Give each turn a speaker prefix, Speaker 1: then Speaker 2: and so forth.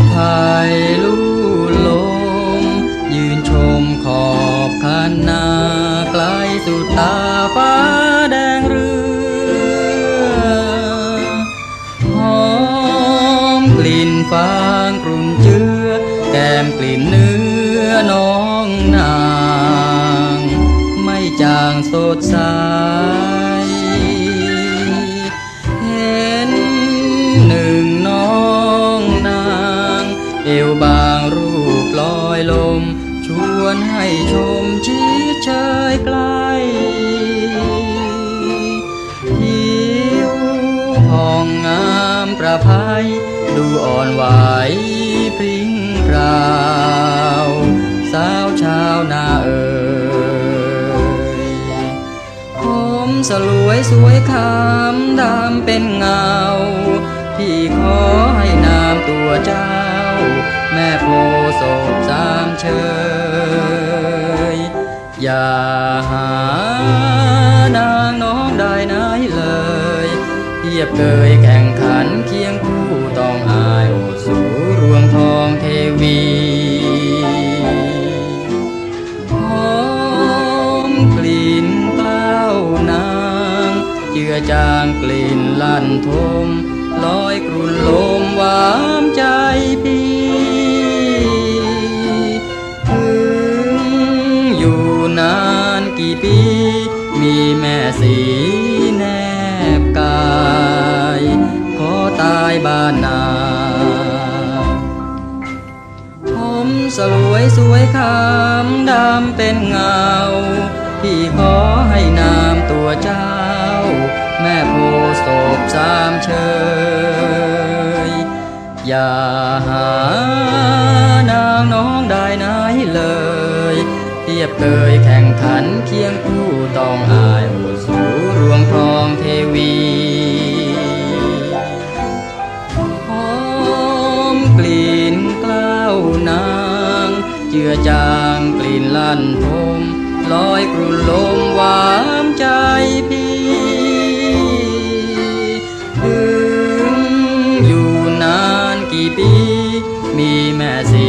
Speaker 1: วิวไผ่ลู่ลม ยืนชมขอบคันนาไกลสุดตาฟ้าแดงเรือ หอมกลิ่นฟางกรุ่นเจือ แก้มกลิ่นเนื้อน้องนาง ไม่จางสดใส เอวบางรูปลอยลม ชวนให้ชมชิดเชยใกล้ผิวพองงามประภัย ดูอ่อนไหวพริ้งพราว สาวชาวนาเอ่ยผมสลวยสวยคำดำเป็นเงาพี่ขอให้นา อย่าหานางน้องได้ไหนเลยเทียบเกยแข่งขันเคียงคู่ต้องอายโอสูรวงทองเทวีหอมกลิ่นกล้านางเจือจางกลิ่นลั่นทมลอยกรุ่นลมหวา กี่ปี มีแม่สีแนบกาย ขอตายบ้านนาผมสลวยสวยคำดำเป็นเงา พี่ขอให้นามตัวเจ้า แม่โพศพสามเชยอย่าหา ยบเกยแข่งขันเคียงคู่ต้องอายโอสูรวงทองเทวีหอมกลิ่นกล้าวนางเจือจางกลิ่นลั่นทมลอยกรุ่นลมหวามใจพี่ถึงอยู่นานกี่ปี มีแม่สี